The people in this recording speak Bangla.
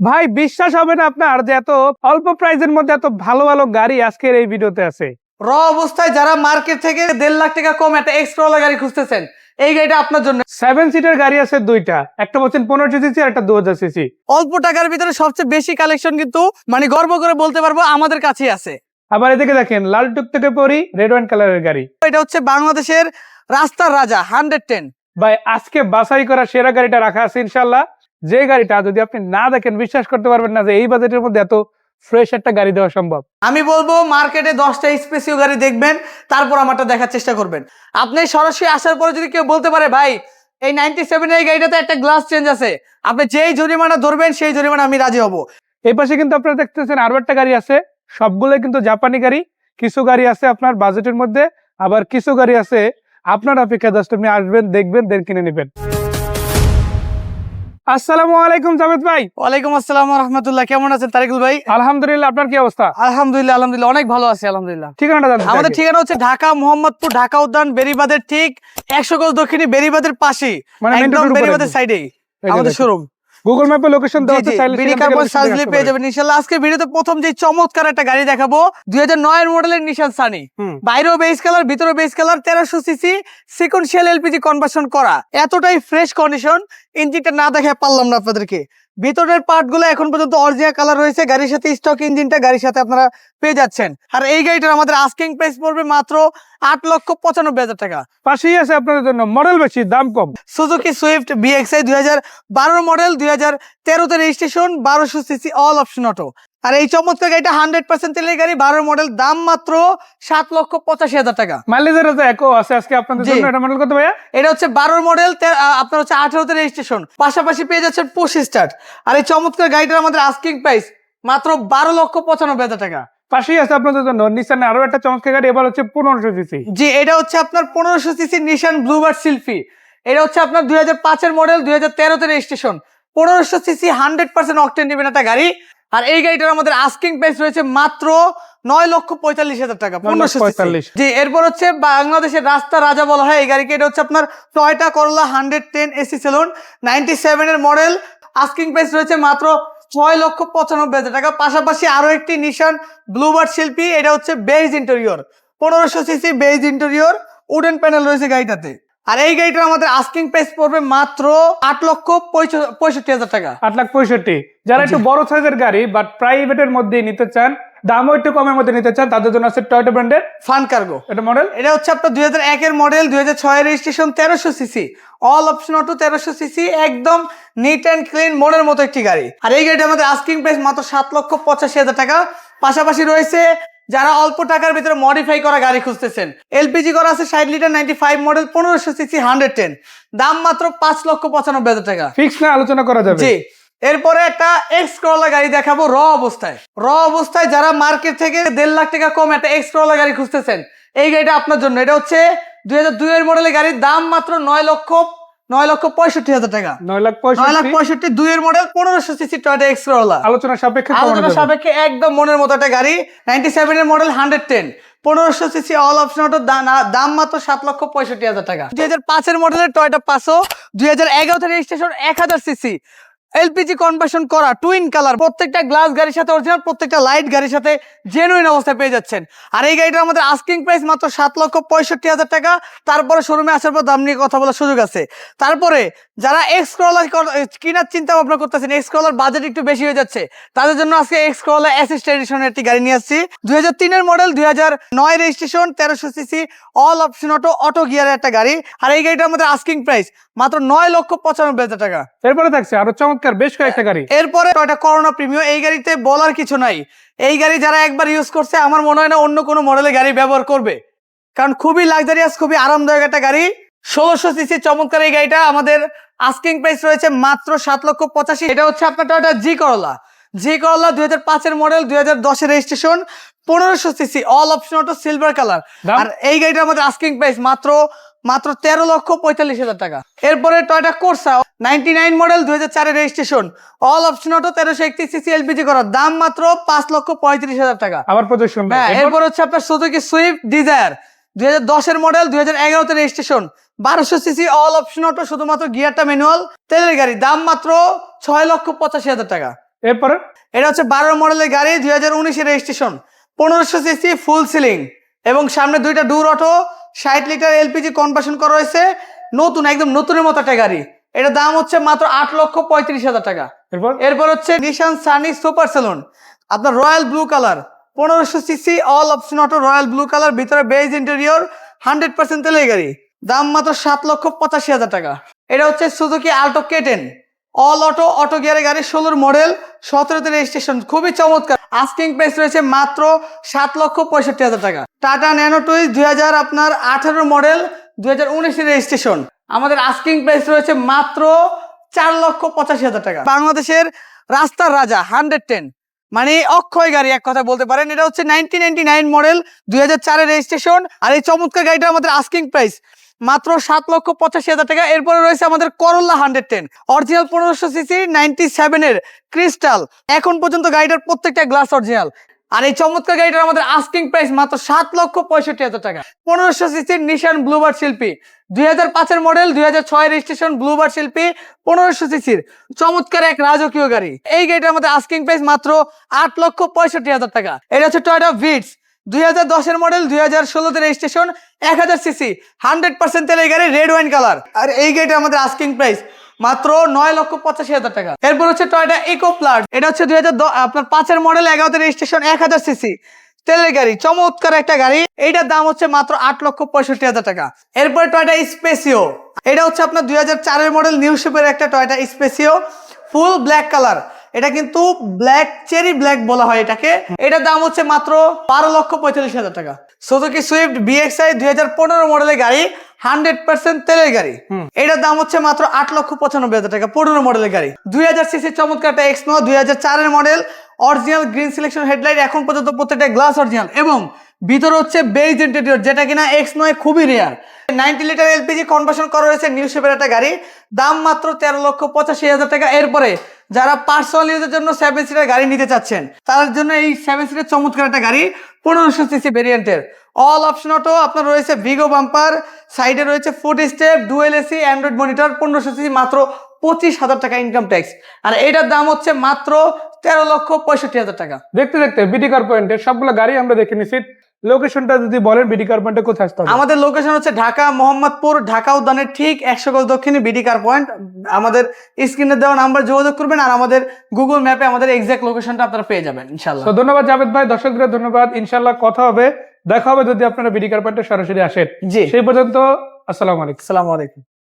ভাই বিশ্বাস হবে না আপনার যে এত অল্প প্রাইজের মধ্যে এত ভালো ভালো গাড়ি আজকের এই ভিডিওতে আছে। র অবস্থায় যারা মার্কেট থেকে দেড় লাখ টাকা কম একটা এক্সট্রা গাড়ি খুঁজতেছেন এই গাড়িটা আপনার জন্য। সেভেন সিটের গাড়ি আছে দুইটা একটা বলছেন পনেরো সিসি আর একটা দু হাজার সিসি অল্প টাকার ভিতরে সবচেয়ে বেশি কালেকশন কিন্তু মানে গর্ব করে বলতে পারব আমাদের কাছেই আছে। আবার এদিকে দেখেন লাল টুক থেকে পরি রেড ওয়াইন কালারের গাড়ি। এটা হচ্ছে বাংলাদেশের রাস্তার রাজা হান্ড্রেড টেন ভাই আজকে বাছাই করা সেরা গাড়িটা রাখা আছে ইনশাল্লাহ যে গাড়িটা যদি আপনি না দেখেন বিশ্বাস করতে পারবেন না যে এই বাজেটের মধ্যে এত ফ্রেশ একটা গাড়ি দেওয়া সম্ভব। আমি বলব মার্কেটে দশটা স্পেসিও গাড়ি দেখবেন তারপর আমারটা দেখার চেষ্টা করবেন। আপনি সরাসরি আসার পরে যদি কেউ বলতে পারে ভাই এই নাইনটি সেভেন এই গাড়িটাতে একটা গ্লাস চেঞ্জ আছে। আপনি যেই জরিমানা ধরবেন সেই জরিমানা আমি রাজি হব। এই পাশে কিন্তু আপনারা দেখতেছেন আরও একটা গাড়ি আছে। সবগুলো কিন্তু জাপানি গাড়ি। কিছু গাড়ি আছে আপনার বাজেটের মধ্যে আবার কিছু গাড়ি আছে আপনার অপেক্ষা জাস্ট আপনি আসবেন দেখবেন দেন কিনে নেবেন। আসসালামু আলাইকুম জাভেদ ভাই। ওয়ালাইকুম আসসালাম রহমতুল্লাহ কেমন আছেন তারিকুল ভাই? আলহামদুলিল্লাহ আপনার কি অবস্থা? আলহামদুলিল্লাহ আলহামদুলিল্লাহ অনেক ভালো আছি আলহামদুলিল্লাহ। ঠিকানাটা আমাদের ঠিকানা হচ্ছে ঢাকা মোহাম্মদপুর ঢাকা উদ্যান বেরিবাদের ঠিক একশো গজ দক্ষিণে বেরিবাদের পাশে মানে একদম বেরিবাদের সাইডেই আমাদের শোরুম গুগল ম্যাপে লোকেশন দেওয়া আছে চাইলে বিডি কার্বন location পেয়ে যাবেন ইনশাল্লাহ। আজকে ভিডিওতে প্রথম যে চমৎকার একটা গাড়ি দেখাবো দুই হাজার নয়ের মডেলের নিশান সানি বাইরেও বেস কালার ভিতরেও বেস কালার তেরোশো সিসি সিকোয়েন্সিয়াল এলপিজি কনভার্সন করা। এতটাই ফ্রেশ কন্ডিশন ইঞ্জিনটা না দেখে পারলাম না আপনাদেরকে। ভিতরের পার্টগুলো এখন পর্যন্ত অরিজিনাল কালার রয়েছে। গাড়ির সাথে স্টক ইঞ্জিনটা গাড়ির সাথে আপনারা পেয়ে যাচ্ছেন। আর এই গাড়িটার আমাদের আস্কিং প্রাইস পড়বে মাত্র আট লক্ষ পঁচানব্বই হাজার টাকা। পাশেই আছে আপনাদের জন্য মডেল বেশি দাম কম। সুজুকি সুইফট বিএক্সআই দুই হাজার বারো মডেল দুই হাজার তেরোতে রেজিস্ট্রেশন বারোশো সিসি অল অপশন অটো আর এই চমৎকার গাড়িটা হান্ড্রেড পার্সেন্ট তেলের গাড়ি বারো মডেল দাম মাত্র সাত লক্ষ পঁচাশি হাজার টাকা। মাইলেজের আছে আছে আজকে আপনাদের জন্য এটা মডেল কত ভাইয়া? এটা হচ্ছে বারোর মডেল আপনার হচ্ছে আঠারোতে রেজিস্ট্রেশন পাশাপাশি পেয়ে যাচ্ছেন পুশ স্টার্ট আর এই চমৎকার গাড়িটার আমাদের আস্কিং প্রাইস মাত্র বারো লক্ষ পঁচানব্বই হাজার টাকা। পাশেই আছে আপনাদের জন্য নিসানে আরও একটা চমৎকার গাড়ি এবার হচ্ছে পনেরোশো সিসি জি এটা হচ্ছে আপনার পনেরোশো সিসি নিশান ব্লুবার্ড সিলফি এটা হচ্ছে আপনার দুই হাজার পাঁচের মডেল দুই হাজার তেরোতে রেজিস্ট্রেশন পনেরোশো সিসি হান্ড্রেড পার্সেন্ট অকটেন নেবেন একটা গাড়ি। আর এই গাড়িটার আমাদের আস্কিং প্রাইস রয়েছে মাত্র নয় লক্ষ পঁয়তাল্লিশ হাজার টাকা 1500 পঁয়তাল্লিশ। জি এরপর হচ্ছে বাংলাদেশের রাস্তা রাজা বলা হয় এই গাড়িকে এটা হচ্ছে আপনার Toyota Corolla hundred ten AC saloon ninety সেভেনের মডেল আস্কিং প্রাইস রয়েছে মাত্র ছয় লক্ষ পঁচানব্বই হাজার টাকা। পাশাপাশি আরও একটি নিশান ব্লুবার্ড শিল্পী এটা হচ্ছে বেজ ইন্টেরিয়র পনেরোশো CC beige interior wooden panel রয়েছে গাড়িটাতে। আর এই গাড়িটার আমাদের আস্কিং প্রাইস পড়বে মাত্র আট লক্ষ পঁয়ষট্টি হাজার টাকা। আট লাখ পঁয়ষট্টি। যারা একটু বড় সাইজের গাড়ি বাট প্রাইভেটের মধ্যে নিতে চান দামও একটু কমের মধ্যে নিতে চান তাদের জন্য আছে টয়টা ব্র্যান্ডের ফান কার্গো এটা মডেল এটা হচ্ছে আপনার দুই হাজার একের মডেল দুই হাজার ছয়ের রেজিস্ট্রেশন তেরোশো সিসি অল অপশন অটো তেরোশো সিসি একদম নিট অ্যান্ড ক্লিন মনের মতো একটি গাড়ি। আর এই গাড়িটা আমাদের আস্কিং প্রাইস মাত্র সাত লক্ষ পঁচাশি হাজার টাকা। পাশাপাশি রয়েছে যারা অল্প টাকার ভিতরে মডিফাই করা গাড়ি খুঁজতেছেন। এলপিজি করা আছে ষাট লিটার নাইনটি ফাইভ মডেল পনেরোশো সিসি হান্ড্রেড টেন দাম মাত্র পাঁচ লক্ষ পঁচানব্বই হাজার টাকা। ফিক্স না আলোচনা করা যাবে। জি। এরপরে একটা এক্স করলা গাড়ি দেখাবো র অবস্থায়। র অবস্থায় যারা মার্কেট থেকে দেড় লাখ টাকা কম একটা এক্স করলা গাড়ি খুঁজতেছেন এই গাড়িটা আপনার জন্য। এটা হচ্ছে দুই হাজার দুইয়ের মডেলের গাড়ির দাম মাত্র নয় লক্ষ নয় লক্ষ পঁয়ষট্টি হাজার টাকা। নয় লাখ নয় লাখ পঁয়ষট্টি দুইয়ের মডেল পনেরোশো সিসি টয়টা এক্স করলা আলোচনা সাপেক্ষে আলোচনা সাপেক্ষে একদম মনের মতো একটা গাড়ি নাইনটি সেভেনের মডেল হান্ড্রেড টেন পনেরোশো সিসি অল অপশন অটো দাম মাত্র সাত লক্ষ পঁয়ষট্টি হাজার টাকা। দুই হাজার পাঁচের মডেলের টয়টা পাঁচশো দুই হাজার এগারোতে রেজিস্ট্রেশন এক হাজার সিসি এলপিজি কনভার্সন করা টুইন কালার প্রত্যেকটা গ্লাস গাড়ির সাথে অরিজিনাল প্রত্যেকটা লাইট গাড়ির সাথে জেনুইন অবস্থায় পেয়ে যাচ্ছেন। আর এই গাড়িটা আমাদের আস্কিং প্রাইস মাত্র সাত লক্ষ পঁয়ষট্টি হাজার টাকা। তারপরে শোরুমে আসার পর দাম নিয়ে কথা বলার সুযোগ আছে। তারপরে যারা এক্স ক্রলার কেনার চিন্তা ভাবনা করতেছেন এক্স ক্রলার বাজেট একটু বেশি হয়ে যাচ্ছে, তাদের জন্য আজকে এক্স ক্রলার অ্যাসিস্ট এডিশনের একটি গাড়ি নিয়ে আসছি। দুই হাজার তিনের মডেল দুই হাজার নয় রেজিস্ট্রেশন তেরোশো CC all option auto auto গিয়ারের একটা গাড়ি। আর এই গাড়িটা আমাদের আস্কিং প্রাইস মাত্র নয় লক্ষ পঁচানব্বই হাজার টাকা। এরপরে থাকছে আরও চমৎকার বেশ কয়েকটা গাড়ি। এরপরে টয়টা করোনা প্রিমিয়াম এই গাড়িতে বলার কিছু নাই। এই গাড়ি যারা একবার ইউজ করছে আমার মনে হয় না অন্য কোনো মডেলের গাড়ি ব্যবহার করবে। কারণ খুবই লাক্সারিয়াস খুবই আরামদায়ক একটা গাড়ি। ষোলোশো সিসি চমৎকার এই গাড়িটা আমাদের আস্কিং প্রাইস রয়েছে মাত্র সাত লক্ষ পঁচাশি। এটা হচ্ছে আপনার টয়টা জি করলা জি করলা দুই হাজার পাঁচের মডেল দুই হাজার দশের রেজিস্ট্রেশন পনেরোশো CC all option auto silver colour আর এই গাড়িটা আমাদের আস্কিং প্রাইস মাত্র মাত্র তেরো লক্ষ পঁয়তাল্লিশ হাজার টাকা। এরপরে Toyota Corsa ninety nine model দুই হাজার চারের রেজিস্ট্রেশন অল অপশন অটো তেরোশো একত্রিশ সিসি এলপিজি করার দাম মাত্র পাঁচ লক্ষ পঁয়ত্রিশ হাজার টাকা। আবার হ্যাঁ এরপর হচ্ছে আপনার সুজুকি সুইফট ডিজায়ার দুই হাজার দশের মডেল দুই হাজার এগারোতে রেজিস্ট্রেশন বারোশো সিসি অল অপশন অটো শুধুমাত্র গিয়ারটা ম্যানুয়াল তেলের গাড়ি দাম মাত্র ছয় লক্ষ পঁচাশি হাজার টাকা। এরপরে? এটা হচ্ছে বারো মডেলের গাড়ি দুই হাজার উনিশের রেজিস্ট্রেশন পনেরোশো সিসি ফুল সিলিং এবং সামনে দুইটা ডুর অটো ষাট লিটার এলপিজি কনভার্সন করা হয়েছে। নতুন একদম নতুনের মতো একটা গাড়ি। এটার দাম হচ্ছে মাত্র আট লক্ষ পঁয়ত্রিশ হাজার টাকা। এরপর? এরপর হচ্ছে নিশান সানি সুপার সেলুন আপনার রয়্যাল ব্লু কালার পনেরোশো CC all option auto royal blue colour ভিতরে বেজ ইন্টেরিয়র হান্ড্রেড পার্সেন্ট তেলের গাড়ি। দাম মাত্র সাত লক্ষ পঁচাশি হাজার টাকা। এটা হচ্ছে Suzuki Alto K ten all auto auto গিয়ারের গাড়ি ষোলোর মডেল সতেরো সতেরোতে রেজিস্ট্রেশন খুবই চমৎকার। আস্কিং প্রাইস রয়েছে মাত্র সাত লক্ষ পঁয়ষট্টি হাজার টাকা। টাটা ন্যানো টুইস দুই হাজার আপনার আঠারো মডেল দুই হাজার উনিশের রেজিস্ট্রেশন আমাদের আস্কিং প্রাইস রয়েছে মাত্র চার লক্ষ পঁচাশি হাজার টাকা। বাংলাদেশের রাস্তার রাজা হান্ড্রেড টেন মানে অক্ষয় গাড়ি, এক কথা বলতে পারেন, এটা হচ্ছে নাইনটিন নাইনটি নাইন মডেল দুই হাজার চারের রেজিস্ট্রেশন আর এই চমৎকার গাড়িটা আমাদের আস্কিং প্রাইস মাত্র সাত লক্ষ পঁচাশি হাজার টাকা। এরপরে রয়েছে আমাদের করল্লা হান্ড্রেড টেন অরিজিনাল পনেরোশো সিসি নাইনটি সেভেনের ক্রিস্টাল এখন পর্যন্ত গাড়িটার প্রত্যেকটা গ্লাস অরিজিনাল আর এই চমৎকার গাড়িটার আমাদের আস্কিং প্রাইস মাত্র সাত লক্ষ পঁয়ষট্টি হাজার টাকা। পনেরোশো সিসির নিশান ব্লুবার শিল্পী, দুই হাজার পাঁচের মডেল দুই হাজার ছয় রেজিস্ট্রেশন ব্লুবার শিল্পী, পনেরোশো সিসির চমৎকার এক রাজকীয় গাড়ি। এই গাড়িটার আমাদের আস্কিং প্রাইস মাত্র আট লক্ষ পঁয়ষট্টি হাজার টাকা। এটা হচ্ছে টয়টা ভিটস দুই হাজার দশের মডেল দুই হাজার ষোলোতে রেজিস্ট্রেশন এক হাজার সিসি হান্ড্রেড পার্সেন্ট তেলের গাড়ি রেড ওয়াইন কালার আর এই গাড়িটা আমাদের আস্কিং প্রাইস মাত্র নয় লক্ষ পঁচাশি হাজার টাকা। এরপর হচ্ছে টয়টা ইকো প্লাট এটা হচ্ছে দুই হাজার দশ আপনার পাঁচের মডেল এগারোতে রেজিস্ট্রেশন এক হাজার সিসি তেলের গাড়ি, চমৎকার একটা গাড়ি। এইটার দাম হচ্ছে মাত্র আট লক্ষ পঁয়ষট্টি হাজার টাকা। এরপরে টয়টা স্পেসিও এটা হচ্ছে আপনার দুই হাজার চারের মডেল নিউ শেপের একটা Toyota Spacio full black colour এটা কিন্তু ব্ল্যাক চেরি ব্ল্যাক বলা হয় এটাকে। এটার দাম হচ্ছে মাত্র বারো লক্ষ পঁয়তাল্লিশ হাজার টাকা। সুজুকি সুইফট বিএক্সআই দুই হাজার পনেরো মডেলের গাড়ি হান্ড্রেড পার্সেন্ট তেলের গাড়ি। এটার দাম হচ্ছে মাত্র আট লক্ষ পঁচানব্বই হাজার টাকা পনেরো মডেলের গাড়ি। দুই হাজার সিসি চমৎকার একটা এক্সনো দুই হাজার চারের model original green selection headlight এখন পর্যন্ত প্রত্যেকটা গ্লাস অরিজিনাল এবং ভিতরে হচ্ছে বেজ ইন্টেরিয়র যেটা কিনা এক্স নয়, খুবই rare ninety litre LPG conversion করা হয়েছে নিউ শেপের একটা গাড়ি। দাম মাত্র তেরো লক্ষ পঁচাশি হাজার টাকা। এরপরে যারা পার্সোনাল ইউজের জন্য সেভেন সিটার গাড়ি নিতে চাচ্ছেন তার জন্য এই সেভেন সিটার চমৎকার একটা গাড়ি, পনেরোশো সিসি ভেরিয়েন্টের অল অপশন অটো আপনার রয়েছে ভিগো বাম্পার সাইডে রয়েছে foot step dual AC Android monitor পনেরোশো সিসি মাত্র পঁচিশ হাজার টাকা ইনকাম ট্যাক্স আর এটার দাম হচ্ছে মাত্র তেরো লক্ষ পঁয়ষট্টি হাজার টাকা। দেখতে দেখতে বিডি কার পয়েন্টের সবগুলো গাড়ি আমরা দেখে নিছি। লোকেশনটা যদি বলেন বিডি কার পয়েন্টে কোথায় আসতে হবে? আমাদের লোকেশন হচ্ছে ঢাকা মোহাম্মদপুর ঢাকা উদ্যানের ঠিক একশো গজ দক্ষিণে বিডি কার পয়েন্ট আমাদের স্ক্রিনে দেওয়া নাম্বার যোগাযোগ করবেন আর আমাদের গুগল ম্যাপে আমাদের এক্সাক্ট লোকেশনটা আপনারা পেয়ে যাবেন ইনশাল্লাহ তো ধন্যবাদ জাভেদ ভাই দর্শকদের ধন্যবাদ ইনশাল্লাহ কথা হবে। দেখা হবে যদি আপনারা বিডি কার পয়েন্টে সরাসরি আসেন। জি। সেই পর্যন্ত আসসালামু আলাইকুম। আসসালামু আলাইকুম।